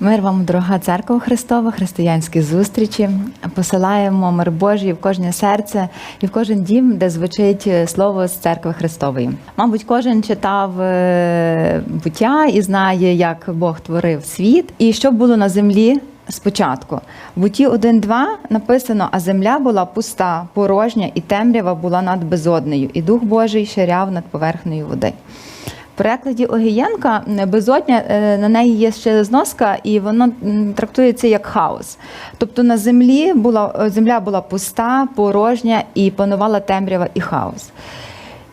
Мир вам, дорога церква Христова, християнські зустрічі. Посилаємо мир Божий в кожне серце і в кожен дім, де звучить слово з церкви Христової. Мабуть, кожен читав е, буття і знає, як Бог творив світ і що було на землі. Спочатку в буті 1.2 написано: а земля була пуста, порожня, і темрява була над безоднею, і дух Божий ширяв над поверхнею води. Перекладі Огієнка безодня е, на неї є ще зноска, і воно трактується як хаос. Тобто на землі була е, земля була пуста, порожня і панувала темрява і хаос.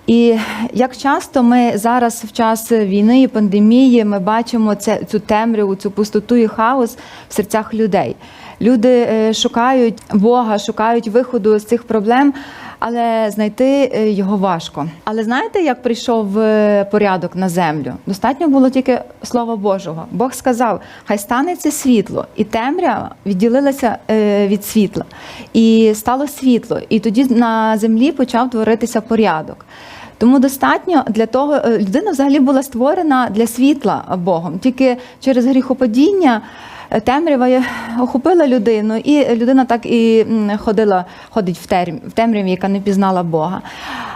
І як часто ми зараз в час війни і пандемії ми бачимо це, цю темряву, цю пустоту і хаос в серцях людей. Люди е, шукають Бога, шукають виходу з цих проблем, але знайти е, його важко. Але знаєте, як прийшов е, порядок на землю? Достатньо було тільки слова Божого. Бог сказав: хай станеться світло, і темрява відділилася е, від світла, і стало світло. І тоді на землі почав творитися порядок. Тому достатньо для того, людина взагалі була створена для світла Богом. Тільки через гріхопадіння темрява охопила людину, і людина так і ходила, ходить в терм- в темряві, яка не пізнала Бога.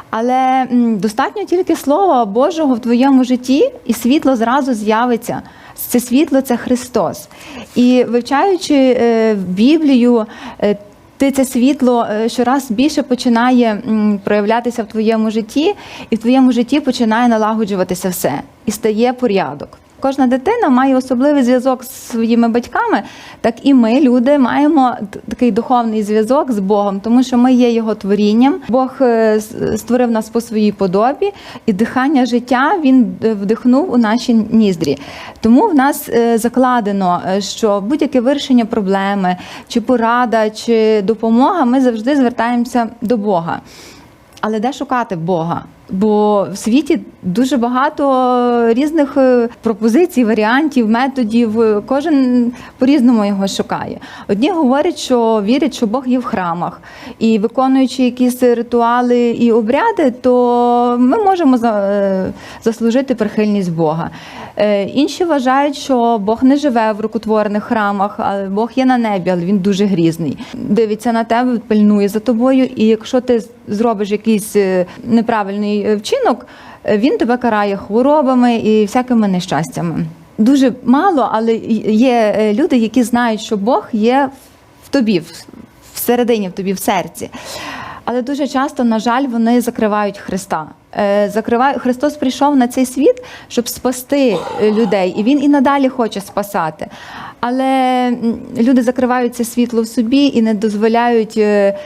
Але достатньо тільки слова Божого в твоєму житті, і світло зразу з'явиться. Це світло це Христос. І вивчаючи е, Біблію, е, ти це світло е, щораз більше починає проявлятися в твоєму житті, і в твоєму житті починає налагоджуватися все і стає порядок. Кожна дитина має особливий зв'язок з своїми батьками, так і ми, люди, маємо такий духовний зв'язок з Богом, тому що ми є його творінням. Бог е, створив нас по своїй подобі, і дихання життя він е, вдихнув у наші ніздрі. Тому в нас е, закладено, що будь-яке вирішення проблеми, чи порада, чи допомога, ми завжди звертаємося до Бога. Але де шукати Бога? Бо в світі дуже багато різних е, пропозицій, варіантів, методів. Кожен по-різному його шукає. Одні говорять, що вірять, що Бог є в храмах, і виконуючи якісь ритуали і обряди, то ми можемо е, заслужити прихильність Бога. Е, Інші вважають, що Бог не живе в рукотворних храмах, а Бог є на небі, але він дуже грізний. Дивиться на тебе, пильнує за тобою, і якщо ти зробиш якийсь е, неправильний е, вчинок, е, він тебе карає хворобами і всякими нещастями. Дуже мало, але є люди, які знають, що Бог є в тобі, всередині в тобі, в серці. Але дуже часто, на жаль, вони закривають Христа. Закривають Христос прийшов на цей світ, щоб спасти людей, і він і надалі хоче спасати. Але люди закривають це світло в собі і не дозволяють е,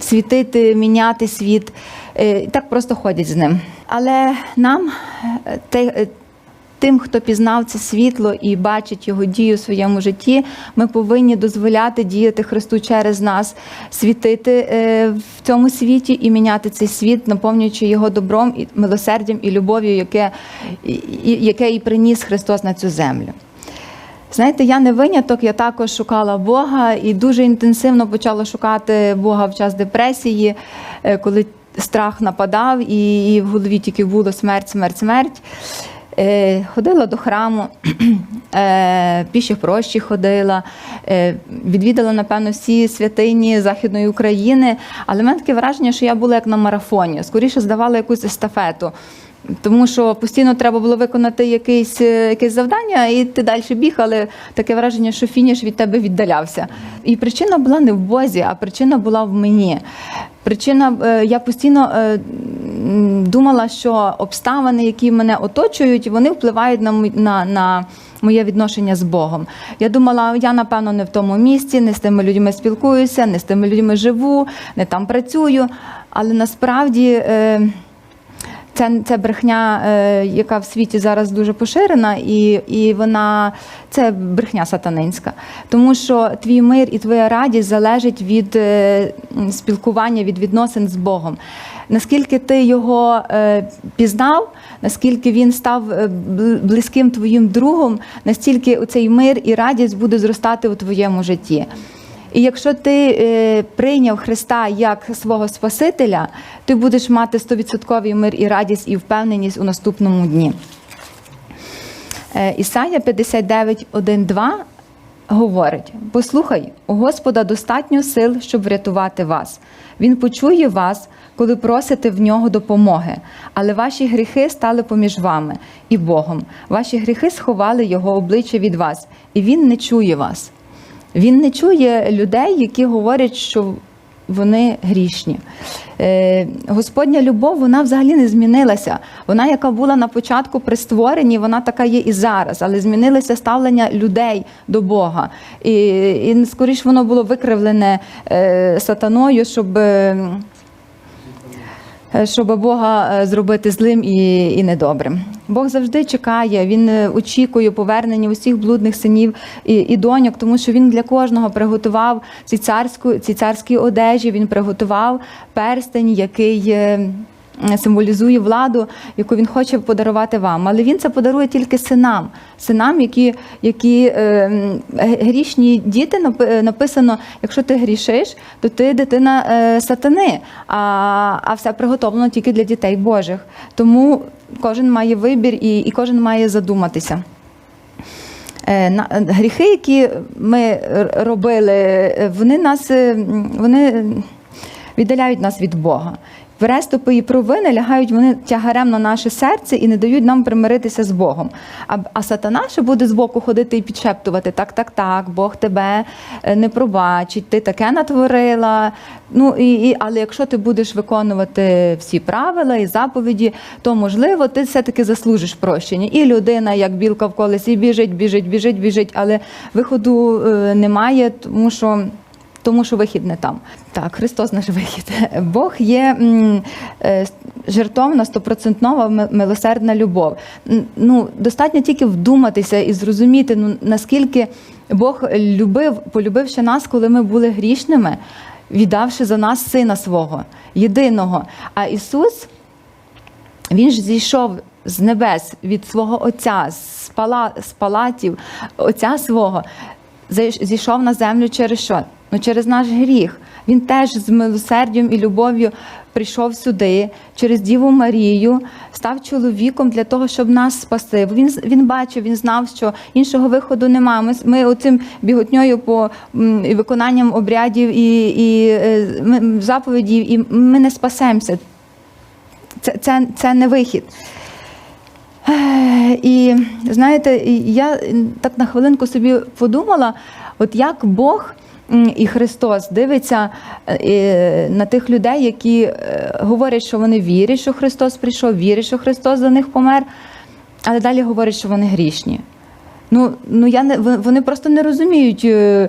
світити, міняти світ. Е, Так просто ходять з ним. Але нам е, Тим, хто пізнав це світло і бачить його дію в своєму житті, ми повинні дозволяти діяти Христу через нас, світити в цьому світі і міняти цей світ, наповнюючи його добром і милосердям і любов'ю, яке, яке і приніс Христос на цю землю. Знаєте, я не виняток, я також шукала Бога і дуже інтенсивно почала шукати Бога в час депресії, е, коли страх нападав, і, і в голові тільки було смерть, смерть, смерть. Е, Ходила до храму, е, піші прощі ходила, е, відвідала, напевно, всі святині Західної України, але в мене таке враження, що я була як на марафоні, скоріше здавала якусь естафету. Тому що постійно треба було виконати якесь, е, якесь завдання, і ти далі біг, але таке враження, що фініш від тебе віддалявся. І причина була не в Бозі, а причина була в мені. Причина, е, я постійно е, думала, що обставини, які мене оточують, вони впливають на, на, на моє відношення з Богом. Я думала, я напевно не в тому місці, не з тими людьми спілкуюся, не з тими людьми живу, не там працюю. Але насправді. Це, це брехня, е, яка в світі зараз дуже поширена, і, і вона це брехня сатанинська. Тому що твій мир і твоя радість залежить від е, спілкування, від відносин з Богом. Наскільки ти його е, пізнав, наскільки він став близьким твоїм другом, настільки цей мир і радість буде зростати у твоєму житті. І якщо ти е, прийняв Христа як свого Спасителя, ти будеш мати 100% мир і радість і впевненість у наступному дні. Е, Ісая 59, 1, 2 говорить: Послухай, у Господа достатньо сил, щоб врятувати вас. Він почує вас, коли просите в нього допомоги. Але ваші гріхи стали поміж вами і Богом. Ваші гріхи сховали його обличчя від вас, і він не чує вас. Він не чує людей, які говорять, що вони грішні. Е, Господня любов вона взагалі не змінилася. Вона, яка була на початку при створенні, вона така є і зараз, але змінилося ставлення людей до Бога. І, і скоріш воно було викривлене е, сатаною, щоб. Е, щоб Бога е, зробити злим і, і недобрим. Бог завжди чекає, він е, очікує повернення усіх блудних синів і, і доньок, тому що він для кожного приготував ці царську, ці царські одежі. Він приготував перстень, який. Е, Символізує владу, яку він хоче подарувати вам. Але він це подарує тільки синам, синам, які які е, грішні діти написано: якщо ти грішиш, то ти дитина е, сатани, а, а все приготовлено тільки для дітей Божих. Тому кожен має вибір і, і кожен має задуматися. Е, е, Гріхи, які ми робили, е, вони нас е, вони віддаляють нас від Бога. Переступи і провини лягають вони тягарем на наше серце і не дають нам примиритися з Богом. А, а сатана ще буде збоку ходити і підшептувати: так, так, так, Бог тебе е, не пробачить, ти таке натворила. Ну і, і але якщо ти будеш виконувати всі правила і заповіді, то можливо ти все-таки заслужиш прощення. І людина, як білка в колесі, біжить, біжить, біжить, біжить, але виходу е, немає, тому що. Тому що вихід не там. Так, Христос наш вихід. Бог є е, жертовна, стопроцентнова милосердна любов. Ну, достатньо тільки вдуматися і зрозуміти, ну, наскільки Бог любив, полюбивши нас, коли ми були грішними, віддавши за нас сина свого, єдиного. А Ісус він ж зійшов з небес від свого Отця, з, пала, з палатів Отця свого, зійшов на землю через що? Ну, через наш гріх. Він теж з милосердям і любов'ю прийшов сюди, через Діву Марію, став чоловіком для того, щоб нас спасти. Він, він бачив, він знав, що іншого виходу немає. Ми, ми оцим біготньою по виконанням обрядів і, і е, заповідів, і ми не спасемося. Це, це, це не вихід. І знаєте, я так на хвилинку собі подумала, от як Бог і Христос дивиться е, на тих людей, які е, говорять, що вони вірять, що Христос прийшов, вірять, що Христос за них помер, але далі говорять, що вони грішні. Ну, ну я не вони просто не розуміють. е,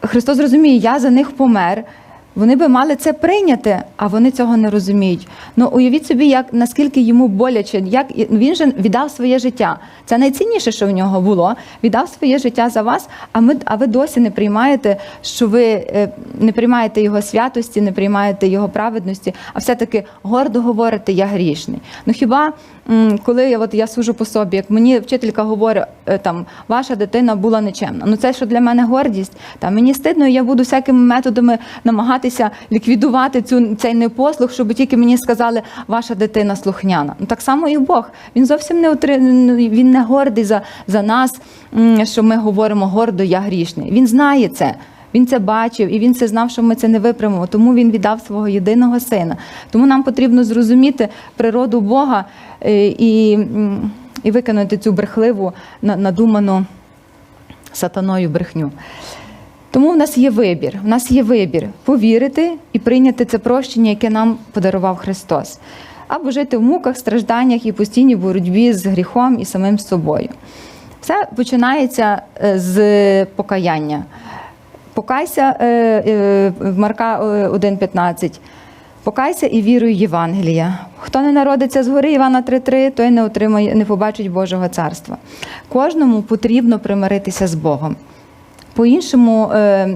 Христос розуміє, я за них помер. Вони би мали це прийняти, а вони цього не розуміють. Ну уявіть собі, як наскільки йому боляче, як він же віддав своє життя. Це найцінніше, що в нього було. Віддав своє життя за вас. А ми а ви досі не приймаєте, що ви е, не приймаєте його святості, не приймаєте його праведності, а все-таки гордо говорите, я грішний. Ну хіба коли я от я сужу по собі, як мені вчителька говорить, е, там ваша дитина була нечемна. Ну це що для мене гордість. Там мені стидно, я буду всякими методами намагатися ліквідувати цю цей непослух, щоб тільки мені сказали, ваша дитина слухняна. Ну так само і Бог. Він зовсім не отри... він не гордий за, за нас, що ми говоримо гордо, я грішний. Він знає це. Він це бачив і він це знав, що ми це не виправимо. Тому він віддав свого єдиного сина. Тому нам потрібно зрозуміти природу Бога е, і, і виконати цю брехливу, надуману сатаною брехню. Тому в нас є вибір. В нас є вибір повірити і прийняти це прощення, яке нам подарував Христос, або жити в муках, стражданнях і постійній боротьбі з гріхом і самим собою. Все починається е, з покаяння. Покайся е, е, Марка е, 1,15. Покайся і віруй в Євангелія. Хто не народиться згори Івана 3,3, той не отримає, не побачить Божого царства. Кожному потрібно примиритися з Богом. По-іншому е,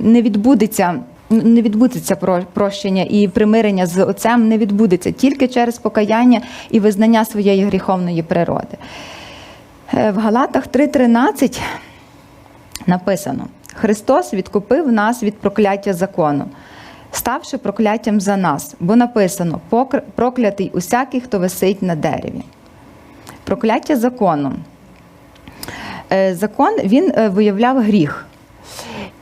не відбудеться. Не відбудеться про- прощення і примирення з отцем не відбудеться тільки через покаяння і визнання своєї гріховної природи. Е, В Галатах 3:13 написано: Христос відкупив нас від прокляття закону, ставши прокляттям за нас, бо написано: проклятий усякий, хто висить на дереві. Прокляття закону Закон він е, виявляв гріх.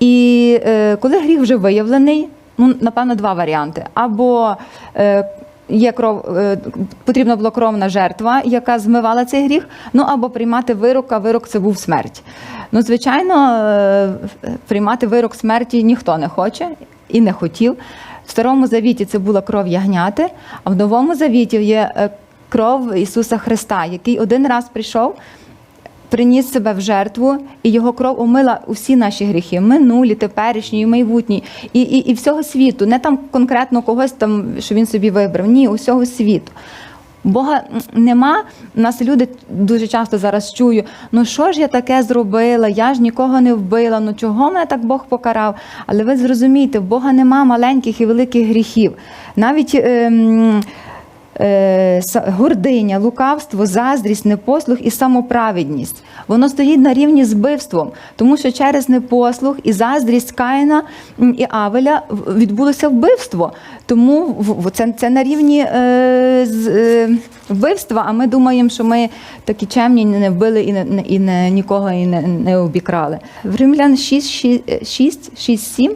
І е, коли гріх вже виявлений, ну напевно, два варіанти. Або е, є кров, е, потрібна була кровна жертва, яка змивала цей гріх, ну або приймати вирок, а вирок це був смерть. Ну, звичайно, е, приймати вирок смерті ніхто не хоче і не хотів. В старому завіті це була кров ягняти, а в новому завіті є е, кров Ісуса Христа, який один раз прийшов приніс себе в жертву, і його кров омила усі наші гріхи, минулі, теперішні, і майбутні, і, і, і всього світу. Не там конкретно когось там, що він собі вибрав. Ні, усього світу. Бога нема. Нас люди дуже часто зараз чую: ну що ж я таке зробила? Я ж нікого не вбила. Ну чого мене так Бог покарав? Але ви зрозумієте, в Бога нема маленьких і великих гріхів. Навіть ем, гординя, лукавство, заздрість, непослух і самоправедність. Воно стоїть на рівні з вбивством, тому що через непослух і заздрість Каїна і Авеля відбулося вбивство. Тому це, це на рівні е, з, е, вбивства. А ми думаємо, що ми такі чемні не вбили і не- і не нікого і не, не обікрали. В Римлян 6, 6, 6, 6 7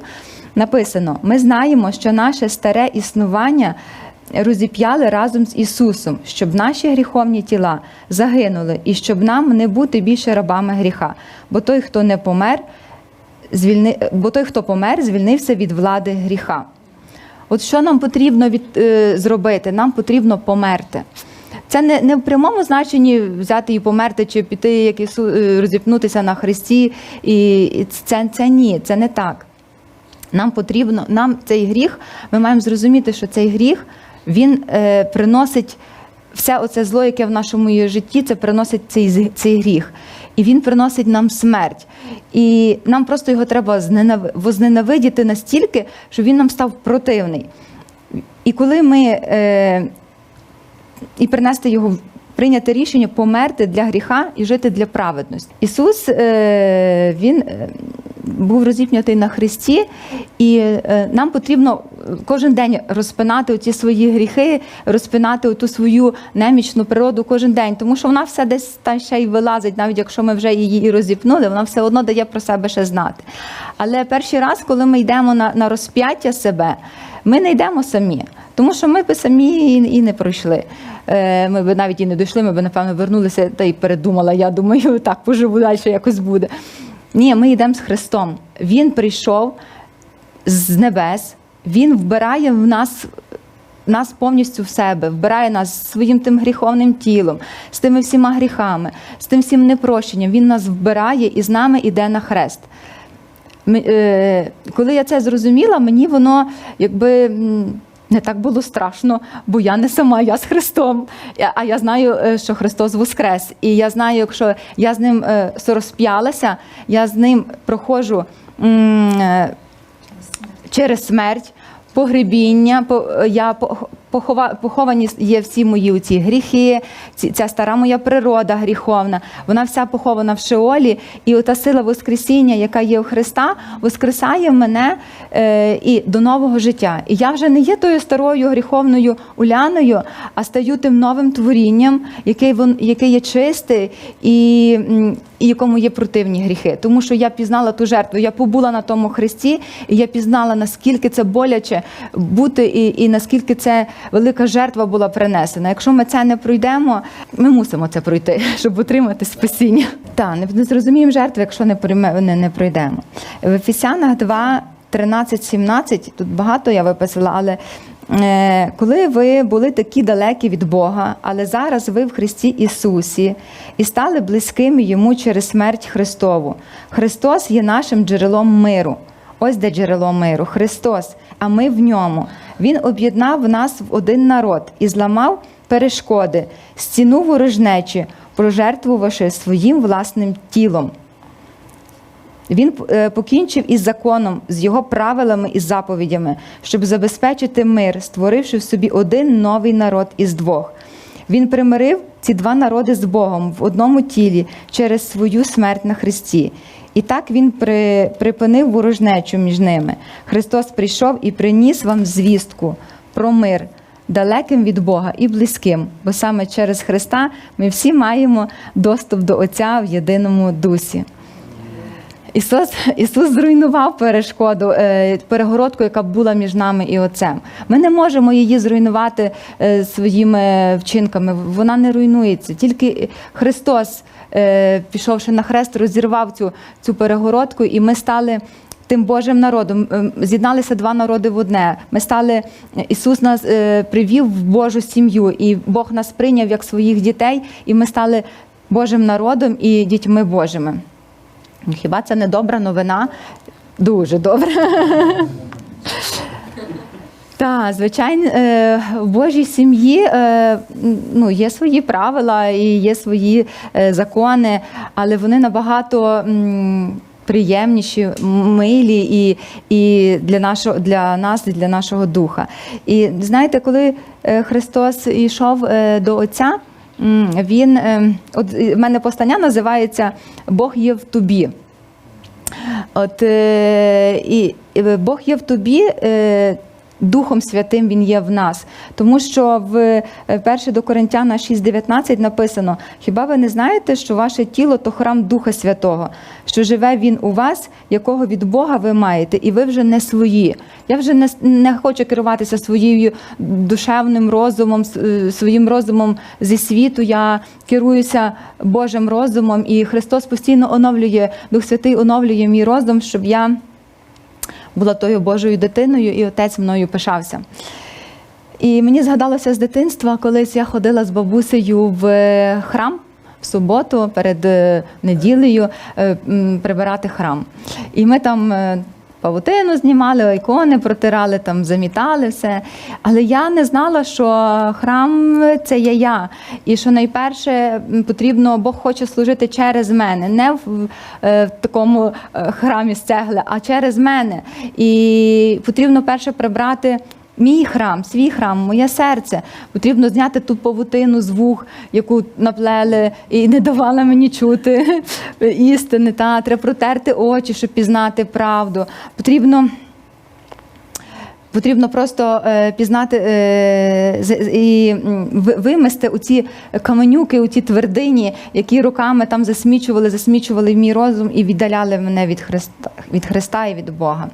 написано: ми знаємо, що наше старе існування розіп'яли разом з Ісусом, щоб наші гріховні тіла загинули, і щоб нам не бути більше рабами гріха. Бо той, хто не помер, звільни... бо той, хто помер, звільнився від влади гріха. От що нам потрібно від, е, зробити? Нам потрібно померти. Це не, не в прямому значенні взяти і померти, чи піти як Ісу, е, розіпнутися на Христі. І, і це, це ні, це не так. Нам потрібно, нам цей гріх, ми маємо зрозуміти, що цей гріх він е, приносить все оце зло, яке в нашому житті, це приносить цей, цей гріх. І він приносить нам смерть. І нам просто його треба зненави- возненавидіти настільки, що він нам став противний. І коли ми е, і принести його прийняти рішення померти для гріха і жити для праведності. Ісус е, він е, був розіпнятий на хресті, і е, нам потрібно кожен день розпинати оці свої гріхи, розпинати ту свою немічну природу кожен день, тому що вона все десь там ще й вилазить, навіть якщо ми вже її і розіпнули, вона все одно дає про себе ще знати. Але перший раз, коли ми йдемо на, на розп'яття себе, ми не йдемо самі, тому що ми би самі і, і не пройшли. Е, Ми б навіть і не дійшли, ми б, напевно, вернулися та й передумала. Я думаю, так поживу далі якось буде. Ні, ми йдемо з Христом. Він прийшов з небес, Він вбирає в нас. Нас повністю в себе, вбирає нас своїм тим гріховним тілом, з тими всіма гріхами, з тим всім непрощенням. Він нас вбирає і з нами йде на хрест. Е, Коли я це зрозуміла, мені воно якби не так було страшно, бо я не сама, я з Христом. А я знаю, е, що Христос воскрес. І я знаю, якщо я з ним е, розп'ялася, я з ним проходжу через смерть. Погребіння, по- я поховані є всі мої ці гріхи, ця стара моя природа гріховна, вона вся похована в Шеолі, і ота сила Воскресіння, яка є у Христа, воскресає мене е, і до нового життя. І я вже не є тою старою гріховною уляною, а стаю тим новим творінням, який вон, яке є чисте і, і якому є противні гріхи. Тому що я пізнала ту жертву, я побула на тому хресті, і я пізнала, наскільки це боляче бути, і, і наскільки це велика жертва була принесена. Якщо ми це не пройдемо, ми мусимо це пройти, щоб отримати спасіння. Так, не, зрозуміємо жертви, якщо не, не, не пройдемо. В Ефесянах 2, 13, 17, тут багато я виписала, але е, коли ви були такі далекі від Бога, але зараз ви в Христі Ісусі і стали близькими Йому через смерть Христову. Христос є нашим джерелом миру. Ось де джерело миру, Христос, а ми в ньому. Він об'єднав нас в один народ і зламав перешкоди, стіну ворожнечі, пожертвувавши своїм власним тілом. Він е, покінчив із законом, з його правилами і заповідями, щоб забезпечити мир, створивши в собі один новий народ із двох. Він примирив ці два народи з Богом в одному тілі через свою смерть на Христі. І так він при, припинив ворожнечу між ними. Христос прийшов і приніс вам звістку про мир, далеким від Бога і близьким, бо саме через Христа ми всі маємо доступ до Отця в єдиному дусі. Ісус, Ісус зруйнував перешкоду, е, перегородку, яка була між нами і Отцем. Ми не можемо її зруйнувати е, своїми вчинками. Вона не руйнується. Тільки Христос, е, пішовши на хрест, розірвав цю, цю перегородку, і ми стали. Тим Божим народом Ем, з'єдналися два народи в одне. Ми стали Ісус нас привів в Божу сім'ю, і Бог нас прийняв як своїх дітей, і ми стали Божим народом і дітьми Божими. Хіба це не добра новина? Дуже добра. Так, звичайно, е, в Божій сім'ї е, ну, є свої правила і є свої е, закони, але вони набагато приємніші, милі і, і для, нашого, для нас, і для нашого духа. І знаєте, коли Христос йшов до Отця, він, е, от е, в мене постання називається Бог є в тобі. От е, і і Бог є в тобі. Е, Духом Святим Він є в нас, тому що в е, 1 до Коринтяна 6,19 написано: Хіба ви не знаєте, що ваше тіло то храм Духа Святого, що живе Він у вас, якого від Бога ви маєте, і ви вже не свої. Я вже не, не хочу керуватися своєю душевним розумом, е, своїм розумом зі світу. Я керуюся Божим розумом, і Христос постійно оновлює, Дух Святий оновлює мій розум, щоб я була тою Божою дитиною, і отець мною пишався. І мені згадалося з дитинства, колись я ходила з бабусею в е, храм в суботу перед е, неділею е, прибирати храм. І ми там. Павутину знімали, ікони протирали, там замітали все. Але я не знала, що храм це є я. І що найперше потрібно, Бог хоче служити через мене, не в, е, в такому е, храмі з цегли, а через мене. І потрібно перше прибрати Мій храм, свій храм, моє серце. Потрібно зняти ту павутину з вух, яку наплели і не давала мені чути істини. Та треба протерти очі, щоб пізнати правду. Потрібно. Потрібно просто е, пізнати е, і вимести у ці каменюки, у ті твердині, які руками там засмічували, засмічували мій розум і віддаляли мене від Христа, від Христа і від Бога.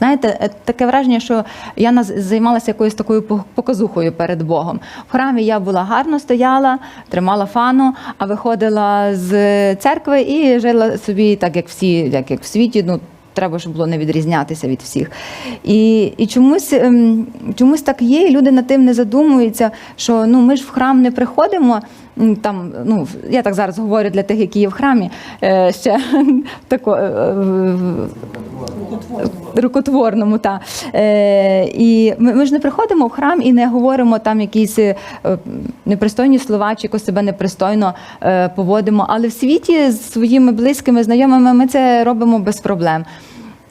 Знаєте, е, таке враження, що я займалася якоюсь такою по- показухою перед Богом. В храмі я була гарно стояла, тримала фану, а виходила з церкви і жила собі так, як всі, як, як в світі. Ну, Треба, щоб було не відрізнятися від всіх. І, і чомусь, ем, чомусь так є, і люди над тим не задумуються, що ну, ми ж в храм не приходимо. Там, ну, я так зараз говорю для тих, які є в храмі, е, ще тако, е, рукотворному. Та. Е, і ми, ми ж не приходимо в храм і не говоримо там якісь е, непристойні слова, чи якось себе непристойно е, поводимо. Але в світі з своїми близькими, знайомими ми це робимо без проблем.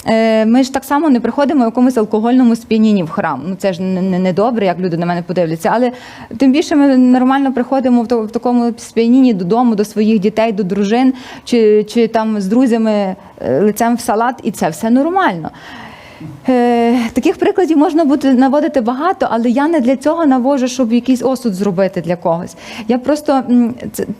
Е, Ми ж так само не приходимо в якомусь алкогольному сп'янінні в храм. Ну це ж не, не, добре, як люди на мене подивляться. Але тим більше ми нормально приходимо в, такому сп'янінні додому, до своїх дітей, до дружин, чи, чи там з друзями е, лицем в салат, і це все нормально. Е, таких прикладів можна буде наводити багато, але я не для цього навожу, щоб якийсь осуд зробити для когось. Я просто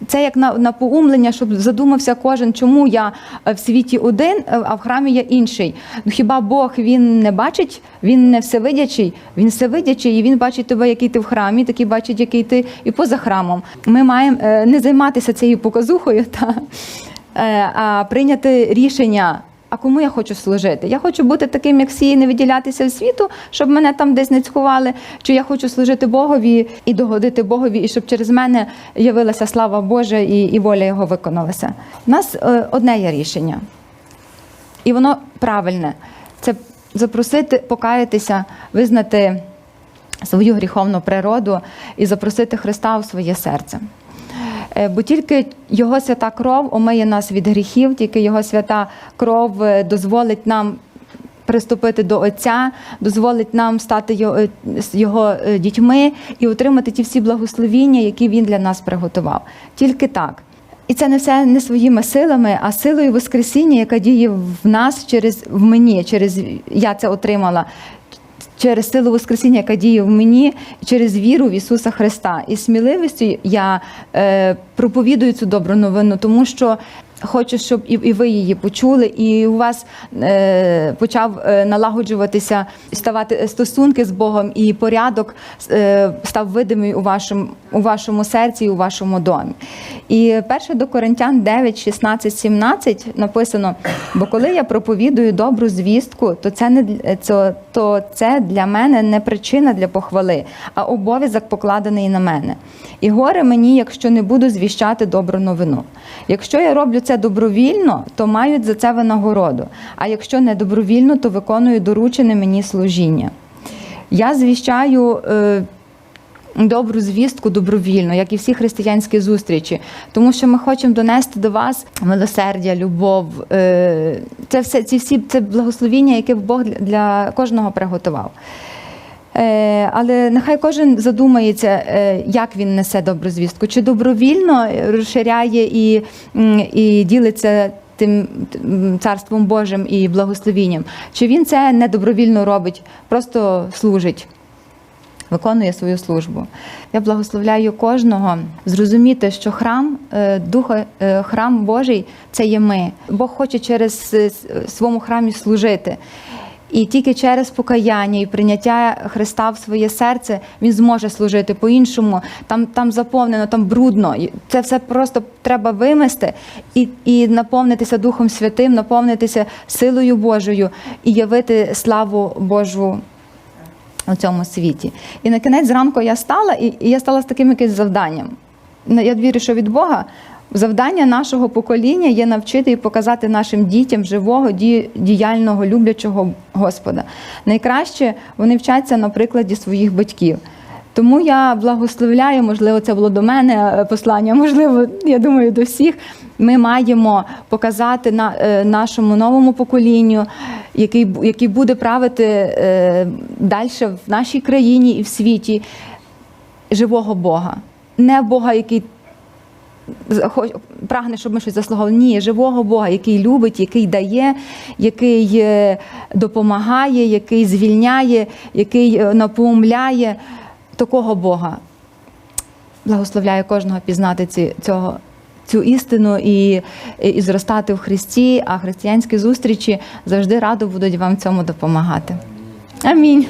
це, як на, напоумлення, щоб задумався кожен, чому я е, в світі один, е, а в храмі я інший. Ну хіба Бог він не бачить, він не всевидячий, він всевидячий, і він бачить тебе, який ти в храмі, такий бачить, який ти і поза храмом. Ми маємо не займатися цією показухою, та, а прийняти рішення. А кому я хочу служити? Я хочу бути таким, як всі, і не виділятися в світу, щоб мене там десь не цькували. Чи я хочу служити Богові і догодити Богові, і щоб через мене явилася слава Божа і, і воля Його виконалася. У нас е, одне є рішення, і воно правильне. Це запросити, покаятися, визнати свою гріховну природу і запросити Христа у своє серце. Е, Бо тільки Його свята кров омиє нас від гріхів, тільки Його свята кров е, дозволить нам приступити до Отця, дозволить нам стати його, е, його дітьми і отримати ті всі благословіння, які він для нас приготував. Тільки так. І це не все не своїми силами, а силою Воскресіння, яка діє в нас через в мені, через я це отримала. Через силу Воскресіння, яка діє в мені, через віру в Ісуса Христа. І сміливістю я е, проповідую цю добру новину, тому що хочу, щоб і, і ви її почули, і у вас е, почав е, налагоджуватися, ставати стосунки з Богом, і порядок е, став видимий у вашому, у вашому серці і у вашому домі. І перше до Коринтян 9, 16, 17 написано: бо коли я проповідую добру звістку, то це не це, то це для мене не причина для похвали, а обов'язок покладений на мене. І горе мені, якщо не буду звіщати добру новину. Якщо я роблю це добровільно, то мають за це винагороду. А якщо не добровільно, то виконую доручене мені служіння. Я звіщаю. Добру звістку добровільно, як і всі християнські зустрічі, тому що ми хочемо донести до вас милосердя, любов. е, Це все ці всі це благословіння, яке Бог для- для кожного приготував. Е, Але нехай кожен задумається, е, як він несе добру звістку, чи добровільно розширяє і, і ділиться тим царством Божим і благословінням, чи він це не добровільно робить, просто служить виконує свою службу. Я благословляю кожного зрозуміти, що храм е, Духа, е, храм Божий це є ми. Бог хоче через е, своєму храмі служити. І тільки через покаяння і прийняття Христа в своє серце він зможе служити по-іншому. Там, там заповнено, там брудно. Це все просто треба вимести і, і наповнитися Духом Святим, наповнитися силою Божою і явити славу Божу у цьому світі. І на кінець зранку я стала, і, я стала з таким якимось завданням. Ну, Я вірю, що від Бога завдання нашого покоління є навчити і показати нашим дітям живого, діяльного, люблячого Господа. Найкраще вони вчаться на прикладі своїх батьків. Тому я благословляю, можливо, це було до мене е, послання, можливо, я думаю, до всіх. Ми маємо показати на е, нашому новому поколінню, який, який буде правити е, далі в нашій країні і в світі живого Бога. Не Бога, який прагне, щоб ми щось заслуговували. Ні, живого Бога, який любить, який дає, який е, допомагає, який звільняє, який напоумляє. Такого Бога. Благословляю кожного пізнати ці, цього, цю істину і, і, зростати в Христі, а християнські зустрічі завжди радо будуть вам цьому допомагати. Амінь.